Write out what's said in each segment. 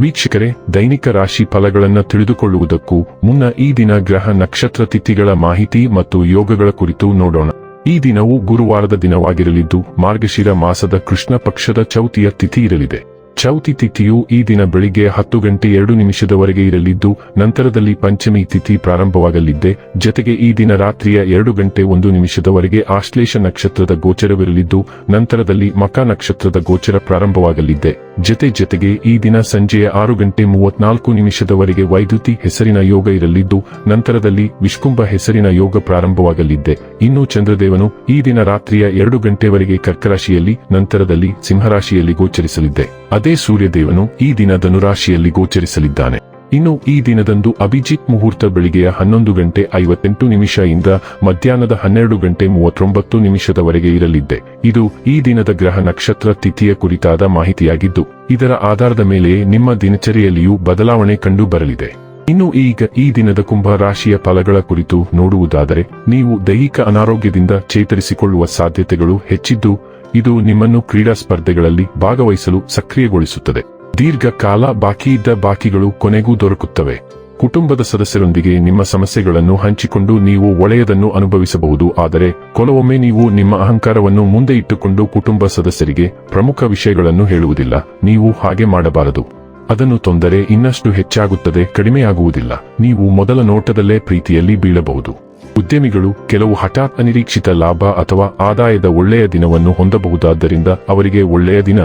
ವೀಕ್ಷಕರೇ, ದೈನಿಕ ರಾಶಿ ಫಲಗಳನ್ನು ತಿಳಿದುಕೊಳ್ಳುವುದಕ್ಕೂ ಮುನ್ನ ಈ ದಿನ ಗ್ರಹ ನಕ್ಷತ್ರ ತಿಥಿಗಳ ಮಾಹಿತಿ ಮತ್ತು ಯೋಗಗಳ ಕುರಿತು ನೋಡೋಣ. ಈ ದಿನವು ಗುರುವಾರದ ದಿನವಾಗಿರಲಿದ್ದು, ಮಾರ್ಗಶಿರ ಮಾಸದ ಕೃಷ್ಣ ಪಕ್ಷದ ಚೌತಿಯ ತಿಥಿ ಇರಲಿದೆ. ಚೌತಿ ತಿಥಿಯು ಈ ದಿನ ಬೆಳಿಗ್ಗೆ ಹತ್ತು ಗಂಟೆ ಎರಡು ನಿಮಿಷದವರೆಗೆ ಇರಲಿದ್ದು, ನಂತರದಲ್ಲಿ ಪಂಚಮಿ ತಿಥಿ ಪ್ರಾರಂಭವಾಗಲಿದ್ದೆ. ಜತೆಗೆ ಈ ದಿನ ರಾತ್ರಿಯ ಎರಡು ಗಂಟೆ ಒಂದು ನಿಮಿಷದವರೆಗೆ ಆಶ್ಲೇಷ ನಕ್ಷತ್ರದ ಗೋಚರವಿರಲಿದ್ದು, ನಂತರದಲ್ಲಿ ಮಕ ನಕ್ಷತ್ರದ ಗೋಚರ ಪ್ರಾರಂಭವಾಗಲಿದ್ದೆ. ಜತೆ ಜತೆಗೆ ಈ ದಿನ ಸಂಜೆಯ ಆರು ಗಂಟೆ ಮೂವತ್ನಾಲ್ಕು ನಿಮಿಷದವರೆಗೆ ವೈದ್ಯುತಿ ಹೆಸರಿನ ಯೋಗ ಇರಲಿದ್ದು, ನಂತರದಲ್ಲಿ ವಿಷ್ಕುಂಭ ಹೆಸರಿನ ಯೋಗ ಪ್ರಾರಂಭವಾಗಲಿದ್ದೆ. ಇನ್ನು ಚಂದ್ರದೇವನು ಈ ದಿನ ರಾತ್ರಿಯ ಎರಡು ಗಂಟೆವರೆಗೆ ಕರ್ಕರಾಶಿಯಲ್ಲಿ, ನಂತರದಲ್ಲಿ ಸಿಂಹರಾಶಿಯಲ್ಲಿ ಗೋಚರಿಸಲಿದ್ದೆ. ಅದೇ ಸೂರ್ಯದೇವನು ಈ ದಿನ ಧನುರಾಶಿಯಲ್ಲಿ ಗೋಚರಿಸಲಿದ್ದಾನೆ. ಇನ್ನು ಈ ದಿನದಂದು ಅಭಿಜಿತ್ ಮುಹೂರ್ತ ಬೆಳಿಗ್ಗೆಯ ಹನ್ನೊಂದು ಗಂಟೆ ಐವತ್ತೆಂಟು ನಿಮಿಷ ಇಂದ ಮಧ್ಯಾಹ್ನದ ಹನ್ನೆರಡು ಗಂಟೆ ಮೂವತ್ತೊಂಬತ್ತು ನಿಮಿಷದವರೆಗೆ ಇರಲಿದ್ದೆ. ಇದು ಈ ದಿನದ ಗ್ರಹ ನಕ್ಷತ್ರ ತಿಥಿಯ ಕುರಿತಾದ ಮಾಹಿತಿಯಾಗಿದ್ದು, ಇದರ ಆಧಾರದ ಮೇಲೆ ನಿಮ್ಮ ದಿನಚರಿಯಲ್ಲಿಯೂ ಬದಲಾವಣೆ ಕಂಡು ಬರಲಿದೆ. ಇನ್ನು ಈಗ ಈ ದಿನದ ಕುಂಭ ರಾಶಿಯ ಫಲಗಳ ಕುರಿತು ನೋಡುವುದಾದರೆ, ನೀವು ದೈಹಿಕ ಅನಾರೋಗ್ಯದಿಂದ ಚೇತರಿಸಿಕೊಳ್ಳುವ ಸಾಧ್ಯತೆಗಳು ಹೆಚ್ಚಿದ್ದು ಇದು ನಿಮ್ಮನ್ನು ಕ್ರೀಡಾ ಸ್ಪರ್ಧೆಗಳಲ್ಲಿ ಭಾಗವಹಿಸಲು ಸಕ್ರಿಯಗೊಳಿಸುತ್ತದೆ. ದೀರ್ಘಕಾಲ ಬಾಕಿಯಿದ್ದ ಬಾಕಿಗಳು ಕೊನೆಗೂ ದೊರಕುತ್ತವೆ. ಕುಟುಂಬದ ಸದಸ್ಯರೊಂದಿಗೆ ನಿಮ್ಮ ಸಮಸ್ಯೆಗಳನ್ನು ಹಂಚಿಕೊಂಡು ನೀವು ಒಳೆಯದನ್ನು ಅನುಭವಿಸಬಹುದು. ಆದರೆ, ಕೆಲವೊಮ್ಮೆ ನೀವು ನಿಮ್ಮ ಅಹಂಕಾರವನ್ನು ಮುಂದೆ ಇಟ್ಟುಕೊಂಡು ಕುಟುಂಬ ಸದಸ್ಯರಿಗೆ ಪ್ರಮುಖ ವಿಷಯಗಳನ್ನು ಹೇಳುವುದಿಲ್ಲ. ನೀವು ಹಾಗೆ ಮಾಡಬಾರದು. ಅದನ್ನು ತೊಂದರೆ ಇನ್ನಷ್ಟು ಹೆಚ್ಚಾಗುತ್ತದೆ, ಕಡಿಮೆಯಾಗುವುದಿಲ್ಲ. ನೀವು ಮೊದಲ ನೋಟದಲ್ಲೇ ಪ್ರೀತಿಯಲ್ಲಿ ಬೀಳಬಹುದು. ಉದ್ಯಮಿಗಳು ಕೆಲವು ಹಠಾತ್ ಅನಿರೀಕ್ಷಿತ ಲಾಭ ಅಥವಾ ಆದಾಯದ ಒಳ್ಳೆಯ ದಿನವನ್ನು ಹೊಂದಬಹುದಾದ್ದರಿಂದ ಅವರಿಗೆ ಒಳ್ಳೆಯ ದಿನ.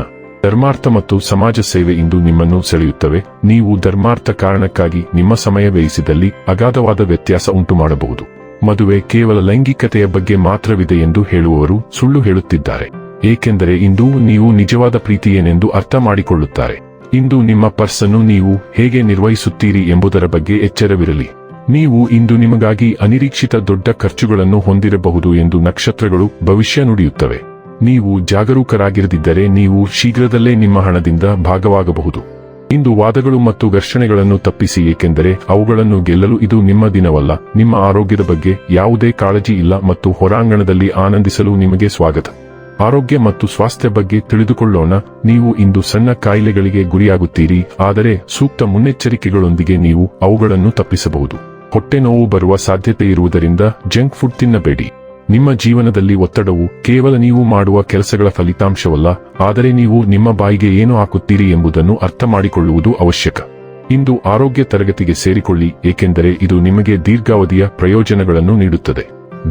ಧರ್ಮಾರ್ಥ ಮತ್ತು ಸಮಾಜ ಸೇವೆ ಇಂದು ನಿಮ್ಮನ್ನು ಸೆಳೆಯುತ್ತವೆ. ನೀವು ಧರ್ಮಾರ್ಥ ಕಾರಣಕ್ಕಾಗಿ ನಿಮ್ಮ ಸಮಯ ವ್ಯಯಿಸಿದಲ್ಲಿ ಅಗಾಧವಾದ ವ್ಯತ್ಯಾಸ ಉಂಟು ಮಾಡಬಹುದು ಮದುವೆ ಕೇವಲ ಲೈಂಗಿಕತೆಯ ಬಗ್ಗೆ ಮಾತ್ರವಿದೆ ಎಂದು ಹೇಳುವವರು ಸುಳ್ಳು ಹೇಳುತ್ತಿದ್ದಾರೆ. ಏಕೆಂದರೆ ಇಂದು ನೀವು ನಿಜವಾದ ಪ್ರೀತಿಯೇನೆಂದು ಅರ್ಥ ಮಾಡಿಕೊಳ್ಳುತ್ತಾರೆ. ಇಂದು ನಿಮ್ಮ ಪರ್ಸನ್ನು ನೀವು ಹೇಗೆ ನಿರ್ವಹಿಸುತ್ತೀರಿ ಎಂಬುದರ ಬಗ್ಗೆ ಎಚ್ಚರವಿರಲಿ. ನೀವು ಇಂದು ನಿಮಗಾಗಿ ಅನಿರೀಕ್ಷಿತ ದೊಡ್ಡ ಖರ್ಚುಗಳನ್ನು ಹೊಂದಿರಬಹುದು ಎಂದು ನಕ್ಷತ್ರಗಳು ಭವಿಷ್ಯ ನುಡಿಯುತ್ತವೆ. ನೀವು ಜಾಗರೂಕರಾಗಿರದಿದ್ದರೆ ನೀವು ಶೀಘ್ರದಲ್ಲೇ ನಿಮ್ಮ ಹಣದಿಂದ ಭಾಗವಾಗಬಹುದು. ಇಂದು ವಾದಗಳು ಮತ್ತು ಘರ್ಷಣೆಗಳನ್ನು ತಪ್ಪಿಸಿ ಏಕೆಂದರೆ ಅವುಗಳನ್ನು ಗೆಲ್ಲಲು ಇದು ನಿಮ್ಮ ದಿನವಲ್ಲ. ನಿಮ್ಮ ಆರೋಗ್ಯದ ಬಗ್ಗೆ ಯಾವುದೇ ಕಾಳಜಿ ಇಲ್ಲ ಮತ್ತು ಹೊರಾಂಗಣದಲ್ಲಿ ಆನಂದಿಸಲು ನಿಮಗೆ ಸ್ವಾಗತ. ಆರೋಗ್ಯ ಮತ್ತು ಸ್ವಾಸ್ಥ್ಯ ಬಗ್ಗೆ ತಿಳಿದುಕೊಳ್ಳೋಣ. ನೀವು ಇಂದು ಸಣ್ಣ ಕಾಯಿಲೆಗಳಿಗೆ ಗುರಿಯಾಗುತ್ತೀರಿ. ಆದರೆ ಸೂಕ್ತ ಮುನ್ನೆಚ್ಚರಿಕೆಗಳೊಂದಿಗೆ ನೀವು ಅವುಗಳನ್ನು ತಪ್ಪಿಸಬಹುದು. ಹೊಟ್ಟೆ ನೋವು ಬರುವ ಸಾಧ್ಯತೆ ಇರುವುದರಿಂದ ಜಂಕ್ ಫುಡ್ ತಿನ್ನಬೇಡಿ. ನಿಮ್ಮ ಜೀವನದಲ್ಲಿ ಒತ್ತಡವು ಕೇವಲ ನೀವು ಮಾಡುವ ಕೆಲಸಗಳ ಫಲಿತಾಂಶವಲ್ಲ, ಆದರೆ ನೀವು ನಿಮ್ಮ ಬಾಯಿಗೆ ಏನು ಹಾಕುತ್ತೀರಿ ಎಂಬುದನ್ನು ಅರ್ಥ ಮಾಡಿಕೊಳ್ಳುವುದು ಅವಶ್ಯಕ. ಇಂದು ಆರೋಗ್ಯ ತರಗತಿಗೆ ಸೇರಿಕೊಳ್ಳಿ, ಏಕೆಂದರೆ ಇದು ನಿಮಗೆ ದೀರ್ಘಾವಧಿಯ ಪ್ರಯೋಜನಗಳನ್ನು ನೀಡುತ್ತದೆ.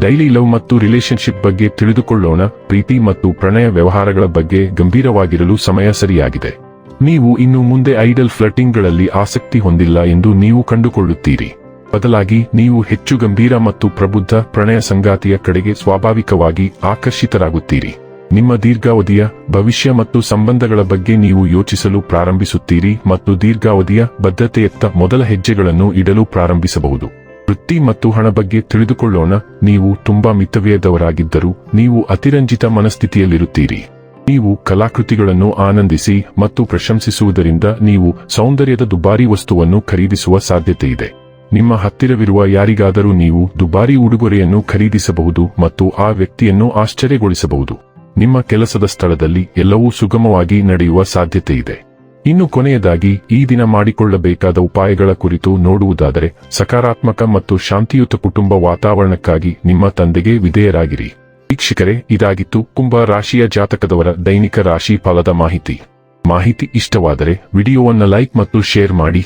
ಡೈಲಿ ಲವ್ ಮತ್ತು ರಿಲೇಶನ್ಶಿಪ್ ಬಗ್ಗೆ ತಿಳಿದುಕೊಳ್ಳೋಣ, ಪ್ರೀತಿ ಮತ್ತು ಪ್ರಣಯ ವ್ಯವಹಾರಗಳ ಬಗ್ಗೆ ಗಂಭೀರವಾಗಿರಲು ಸಮಯ ಸರಿಯಾಗಿದೆ. ನೀವು ಇನ್ನು ಮುಂದೆ ಐಡಲ್ ಫ್ಲಟಿಂಗ್ಗಳಲ್ಲಿ ಆಸಕ್ತಿ ಹೊಂದಿಲ್ಲ ಎಂದು ನೀವು ಕಂಡುಕೊಳ್ಳುತ್ತೀರಿ. ಬದಲಾಗಿ ನೀವು ಹೆಚ್ಚು ಗಂಭೀರ ಮತ್ತು ಪ್ರಬುದ್ಧ ಪ್ರಣಯ ಸಂಗಾತಿಯ ಕಡೆಗೆ ಸ್ವಾಭಾವಿಕವಾಗಿ ಆಕರ್ಷಿತರಾಗುತ್ತೀರಿ. ನಿಮ್ಮ ದೀರ್ಘಾವಧಿಯ ಭವಿಷ್ಯ ಮತ್ತು ಸಂಬಂಧಗಳ ಬಗ್ಗೆ ನೀವು ಯೋಚಿಸಲು ಪ್ರಾರಂಭಿಸುತ್ತೀರಿ ಮತ್ತು ದೀರ್ಘಾವಧಿಯ ಬದ್ಧತೆಯತ್ತ ಮೊದಲ ಹೆಜ್ಜೆಗಳನ್ನು ಇಡಲು ಪ್ರಾರಂಭಿಸಬಹುದು. ವೃತ್ತಿ ಮತ್ತು ಹಣ ಬಗ್ಗೆ ತಿಳಿದುಕೊಳ್ಳೋಣ. ನೀವು ತುಂಬಾ ಮಿತವ್ಯಯದವರಾಗಿದ್ದರೂ ನೀವು ಅತಿರಂಜಿತ ಮನಸ್ಥಿತಿಯಲ್ಲಿರುತ್ತೀರಿ. ನೀವು ಕಲಾಕೃತಿಗಳನ್ನು ಆನಂದಿಸಿ ಮತ್ತು ಪ್ರಶಂಸಿಸುವುದರಿಂದ ನೀವು ಸೌಂದರ್ಯದ ದುಬಾರಿ ವಸ್ತುವನ್ನು ಖರೀದಿಸುವ ಸಾಧ್ಯತೆಯಿದೆ. ನಿಮ್ಮ ಹತ್ತಿರವಿರುವ ಯಾರಿಗಾದರೂ ನೀವು ದುಬಾರಿ ಉಡುಗೊರೆಯನ್ನು ಖರೀದಿಸಬಹುದು ಮತ್ತು ಆ ವ್ಯಕ್ತಿಯನ್ನು ಆಶ್ಚರ್ಯಗೊಳಿಸಬಹುದು. ನಿಮ್ಮ ಕೆಲಸದ ಸ್ಥಳದಲ್ಲಿ ಎಲ್ಲವೂ ಸುಗಮವಾಗಿ ನಡೆಯುವ ಸಾಧ್ಯತೆ ಇದೆ ಇನ್ನು ಕೊನೆಯದಾಗಿ, ಈ ದಿನ ಮಾಡಿಕೊಳ್ಳಬೇಕಾದ ಉಪಾಯಗಳ ಕುರಿತು ನೋಡುವುದಾದರೆ, ಸಕಾರಾತ್ಮಕ ಮತ್ತು ಶಾಂತಿಯುತ ಕುಟುಂಬ ವಾತಾವರಣಕ್ಕಾಗಿ ನಿಮ್ಮ ತಂದೆಗೆ ವಿಧೇಯರಾಗಿರಿ. ವೀಕ್ಷಕರೇ, ಇದಾಗಿತ್ತು ಕುಂಭ ರಾಶಿಯ ಜಾತಕದವರ ದೈನಿಕ ರಾಶಿ ಫಲದ ಮಾಹಿತಿ. ಮಾಹಿತಿ ಇಷ್ಟವಾದರೆ, ವಿಡಿಯೋವನ್ನು ಲೈಕ್ ಮತ್ತು ಶೇರ್ ಮಾಡಿ.